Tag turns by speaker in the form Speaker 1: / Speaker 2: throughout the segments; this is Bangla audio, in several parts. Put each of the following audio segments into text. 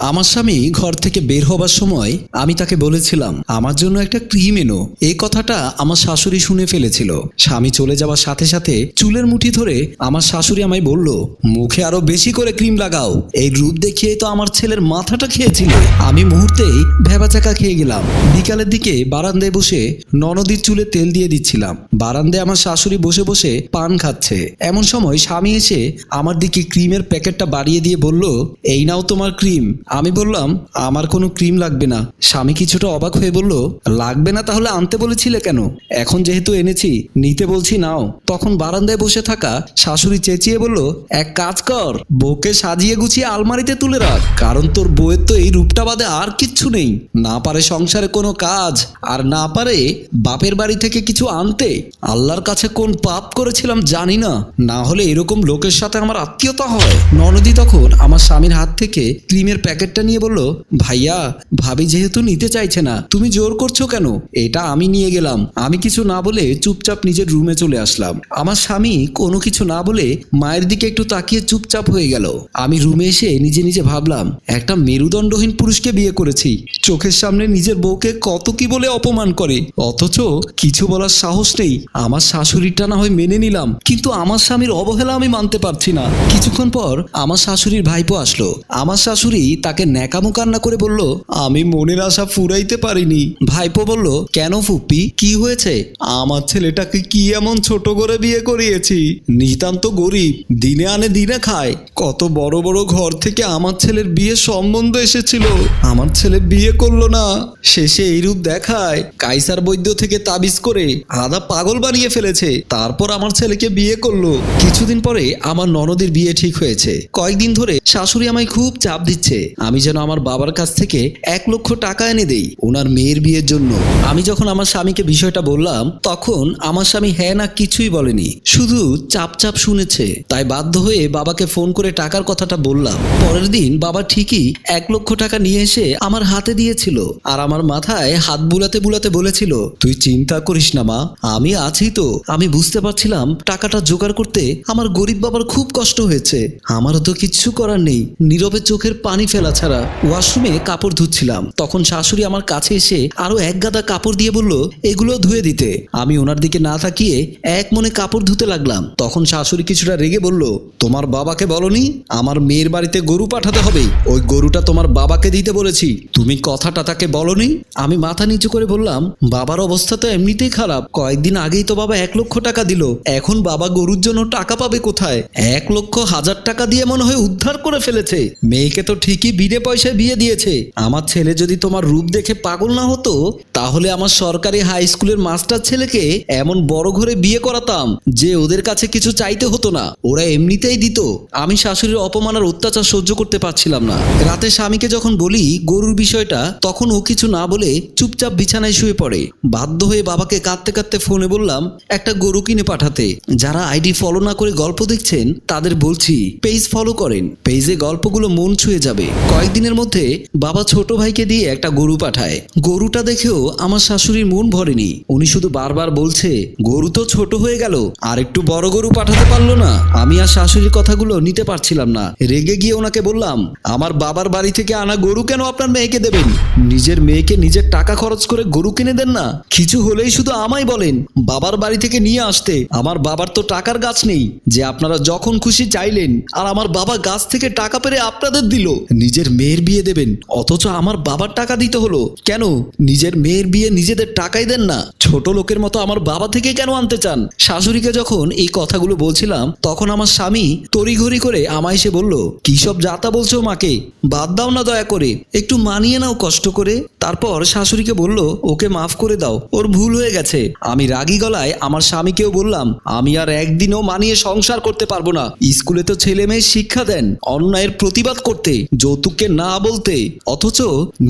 Speaker 1: আমার স্বামী ঘর থেকে বের হবার সময় আমি তাকে বলেছিলাম, আমার জন্য একটা ক্রিম এনো। এই কথাটা আমার শাশুড়ি শুনে ফেলেছিল। স্বামী চলে যাওয়ার সাথে সাথে চুলের মুঠি ধরে আমার শাশুড়ি আমায় বলল, মুখে আরও বেশি করে ক্রিম লাগাও। এই রূপ দেখিয়ে তো আমার ছেলের মাথাটা খেয়েছিল। আমি মুহূর্তেই ভেবাচাকা খেয়ে গেলাম। বিকালের দিকে বারান্দায় বসে ননদীর চুলে তেল দিয়ে দিচ্ছিলাম। বারান্দায় আমার শাশুড়ি বসে বসে পান খাচ্ছে। এমন সময় স্বামী এসে আমার দিকে ক্রিমের প্যাকেটটা বাড়িয়ে দিয়ে বলল, এই নাও তোমার ক্রিম। আমি বললাম, আমার কোনো ক্রিম লাগবে না। স্বামী কিছুটা অবাক হয়ে বলল, লাগবে না তাহলে আনতে বলেছিলে কেন? এখন যেহেতু এনেছি, নিতে বলছি, নাও। তখন বারান্দায় বসে থাকা শাশুড়ি চেঁচিয়ে বলল, এক কাজ কর, বউকে সাজিয়ে গুছিয়ে আলমারিতে তুলে রাখ, কারণ তোর বউয়ের তো এই রূপটা বাদে আর কিচ্ছু নেই। না পারে সংসারে কোনো কাজ, আর না পারে বাপের বাড়ি থেকে কিছু আনতে। আল্লাহর কাছে কোন পাপ করেছিলাম জানি না না হলে এরকম লোকের সাথে আমার আত্মীয়তা হয়। ননদি তখন আমার স্বামীর হাত থেকে ক্রিমের প্যাকেটটা নিয়ে বলল, ভাইয়া, ভাবি যেহেতু নিতে চাইছে না, তুমি জোর করছ কেন? এটা আমি নিয়ে গেলাম। আমি কিছু না বলে চুপচাপ নিজের রুমে চলে আসলাম। আমার স্বামী কোনো কিছু না বলে মায়ের দিকে একটু তাকিয়ে চুপচাপ হয়ে গেল। আমি রুমে এসে নিজে নিজে ভাবলাম, একটা মেরুদণ্ডহীন পুরুষকে বিয়ে করেছি। চোখের সামনে নিজের বউকে কত কি বলে অপমান করে। অথচ কিছু বলার সাহস নেই। আমার শাশুড়িটা না হয় মেনে নিলাম, কিন্তু আমার স্বামীর অবহেলা আমি মানতে পারছি না। কিছুক্ষণ পর আমার শাশুড়ির ভাইপো আসলো। আমার শাশুড়ি তাকে ন্যাকামো কান্না করে বলল, আমি মনের আশা ফুরাইতে পারিনি। ভাইপো বলল, কেন ফুপ্পি? কি হয়েছে? আমার ছেলেটাকে কি এমন ছোট করে বিয়ে করিয়েছি? নিতান্ত গরিব, দিনে আনে দিনে খায়। কত বড় বড় ঘর থেকে আমার ছেলের বিয়ে সম্বন্ধ এসেছিল। আমার ছেলে বিয়ে করল না। শেষে এইরূপ দেখায়, কাইসার বৈদ্য থেকে তাবিজ করে আদা পাগল বানিয়ে ফেলেছে। তারপর আমার ছেলেকে বিয়ে করল। কিছুদিন পরে আমার ননদের বিয়ে ঠিক হয়েছে। কয়েকদিন ধরে শাশুড়ি আমায় খুব চাপ দিচ্ছে। আমি যেন আমার বাবার কাছ থেকে এক লক্ষ টাকা এনে দেই ওনার মেয়ের বিয়ের জন্য। আমি যখন আমার স্বামীকে বিষয়টা বললাম, তখন আমার স্বামী হ্যাঁ না কিছুই বলেনি। শুধু চাপ চাপ শুনেছে। তাই বাধ্য হয়ে বাবাকে ফোন করে টাকার কথাটা বললাম। পরের দিন বাবা ঠিকই এক লক্ষ টাকা নিয়ে এসে আমার হাতে দিয়েছিল। আর আমার মাথায় হাত বুলাতে বুলাতে বলেছিল, তুই চিন্তা করিস না মা, আমি আছি তো। আমি বুঝতে পারছিলাম টাকাটা জোগাড় করতে আমার গরিব বাবার খুব কষ্ট হয়েছে। আমারও তো কিচ্ছু করার নেই। নীরবে চোখের পানি ফেলা ছাড়া ওয়াশরুমে কাপড় ধুচ্ছিলাম। তখন শাশুড়ি আমার কাছে এসে আরও এক গাদা কাপড় দিয়ে বলল, এগুলো ধুয়ে দিতে। আমি ওনার দিকে না তাকিয়ে এক মনে কাপড় ধুতে লাগলাম। তখন শাশুড়ি কিছুটা রেগে বলল, তোমার বাবাকে বলনি? আমার মেয়ের বাড়িতে গরু পাঠাতে হবে। ওই গরুটা তোমার বাবাকে দিতে বলেছি। তুমি কথাটা তাকে বলনি? আমি মাথা নিচু করে বললাম, বাবার অবস্থা তো এমনিতেই খারাপ। কয়েকদিন আগেই তো বাবা এক লক্ষ টাকা দিল। এখন বাবা গরুর জন্য টাকা পাবে কোথায়? এক লক্ষ হাজার টাকা দিয়ে মনে হয় উদ্ধার করে ফেলেছে। মেয়েকে তো ঠিকই বিনে পয়সায় বিয়ে দিয়েছে। আমার ছেলে যদি তোমার রূপ দেখে পাগল না হতো, তাহলে আমার সরকারি হাই স্কুলের মাস্টার ছেলেকে এমন বড় ঘরে বিয়ে করাতাম, যে ওদের কাছে কিছু চাইতে হতো না। ওরা এমনিতেই দিত। আমি শাশুড়ির অপমান আর অত্যাচার সহ্য করতে পারছিলাম না। রাতে স্বামীকে যখন বলি গরুর বিষয়টা, তখন ও কিছু না বলে চুপচাপ বিছানায় শুয়ে পড়ে। বাধ্য হয়ে বাবাকে কাঁদতে কাঁদতে ফোনে বললাম, একটা গরু কিনে পাঠাতে। যারা আইডি ফলো না করে গল্প দেখছেন, তাদের বলছি, পেজ ফলো করেন। পেজে গল্পগুলো মন ছুঁয়ে যাবে। কয়েকদিনের মধ্যে বাবা ছোট ভাইকে দিয়ে একটা গরু পাঠায়। গরুটা দেখেও আমার শাশুড়ির মন ভরেনি। উনি শুধু বারবার বলছে, গরু তো ছোট হয়ে গেল, আর একটু বড় গরু পাঠাতে পারল না। আমি আর শাশুড়ির কথাগুলো নিতে পারছিলাম না। রেগে গিয়ে ওনাকে বললাম, আমার বাবার বাড়ি থেকে আনা গরু কেন আপনার মেয়েকে দেবেন? নিজের মেয়েকে নিজের টাকা খরচ করে গরু কিনে দেন না? কিছু হলেই শুধু আমায় বলেন, বাবার বাড়ি থেকে নিয়ে আসতে। আমার বাবার তো টাকার গাছ নেই। যে আপনারা যখন খুশি চাইলেন, আর আমার বাবা গাছ থেকে টাকা পেরে আপনাদের দিল। নিজের মেয়ের বিয়ে দেবেন, অথচ আমার বাবার টাকা দিতে হলো। কেন? নিজের মেয়ের বিয়ে নিজেদের টাকাই দেন না। ছোট লোকের মতো আমার বাবা থেকে কেন আনতে চান? শাশুড়িকে যখন এই কথাগুলো বলছিলাম, তখন আমার স্বামী তড়িঘড়ি করে আমায় এসে বলল, কি সব যাতা বলছো মাকে? বাদ দাও না দয়া করে। একটু মানিয়ে নাও কষ্ট করে। তারপর শাশুড়িকে বলল, ওকে মাফ করে দাও। ওর ভুল হয়ে গেছে। আমি রাগী গলায় আমার স্বামীকেও বললাম, আমি আর একদিনও মানিয়ে সংসার করতে পারব না। স্কুলে তো ছেলে মেয়ে শিক্ষা দেন, অন্যায়ের প্রতিবাদ করতে। যৌতুককে না বলতে, অথচ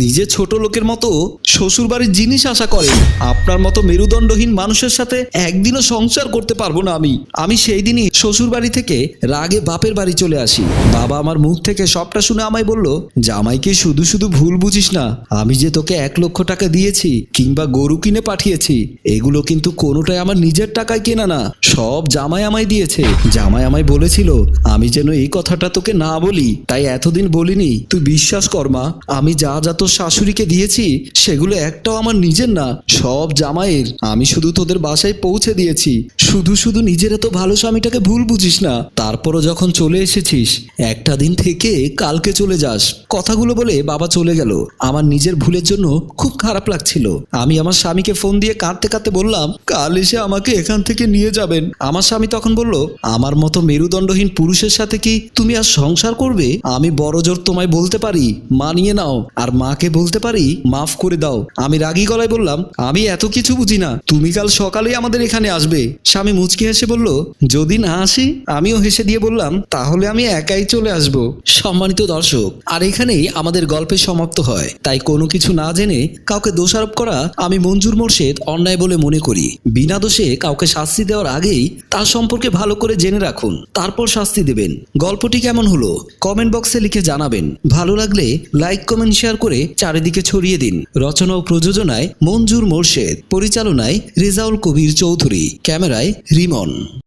Speaker 1: নিজে ছোট লোকের মতো শ্বশুর বাড়ির জিনিস আশা করে। আপনার মতো মেরুদণ্ডহীন মানুষের সাথে একদিনও সংসার করতে পারব না আমি। আমি সেই দিনই শ্বশুর বাড়ি থেকে রাগে বাপের বাড়ি চলে আসি। বাবা আমার মুখ থেকে সবটা শুনে আমায় বলল, জামাইকে শুধু শুধু ভুল বুঝিস না। আমি যে তোকে এক লক্ষ টাকা দিয়েছি কিংবা গরু কিনে পাঠিয়েছি, এগুলো কিন্তু কোনোটাই আমার নিজের টাকায় কেনা না। সব জামাই আমায় দিয়েছে। জামাই আমায় বলেছিল, আমি যেন এই কথাটা তোকে না বলি। তাই এতদিন বলিনি তুই বিশ্বাস কর মা, আমি যা যা তোর শাশুড়িকে দিয়েছি, সেগুলো একটাও আমার নিজের না, সব জামাইয়ের। আমি শুধু তোদের বাসায় পৌঁছে দিয়েছি। শুধু শুধু নিজের এত ভালো স্বামীটাকে ভুল বুঝিস না। তারপরও যখন চলে এসেছিস, একটা দিন থেকে কালকে চলে যাস। কথাগুলো বলে বাবা চলে গেল। আমার নিজের ভুলের জন্য খুব খারাপ লাগছিল। আমি আমার স্বামীকে ফোন দিয়ে কাঁদতে কাঁদতে বললাম, কাল এসে আমাকে এখান থেকে নিয়ে যাবেন। আমার স্বামী তখন বলল, আমার মতো মেরুদণ্ডহীন পুরুষের সাথে কি তুমি আর সংসার করবে? আমি বড় জোর তোমায় বলতে পারি, মানিয়ে নাও। আর মাকে বলতে পারি, মাফ করে দাও। আমি রাগী গলায় বললাম, আমি এত কিছু বুঝি না। তুমি কাল সকালেই আমাদের এখানে আসবে। স্বামী মুচকি হেসে বলল, যদি না আসি, আমিও হেসে দিয়ে বললাম, তাহলে আমি একাই চলে আসব। সম্মানিত দর্শক, আর এখানেই আমাদের গল্পের সমাপ্ত হয়। তাই কোনো কিছু না জেনে কাউকে দোষারোপ করা আমি মঞ্জুর মোর্শেদ অন্যায় বলে মনে করি। বিনা দোষে কাউকে শাস্তি দেওয়ার আগেই তার সম্পর্কে ভালো করে জেনে রাখুন। তারপর শাস্তি দেবেন। গল্পটি কেমন হলো? কমেন্ট বক্সে লিখে জানাবেন। ভালো লাগলে লাইক, কমেন্ট, শেয়ার করে চারিদিকে ছড়িয়ে দিন। রচনা ও প্রযোজনায় মঞ্জুর মোর্শেদ। পরিচালনায় রেজাউল কবির চৌধুরী। ক্যামেরায় রিমন।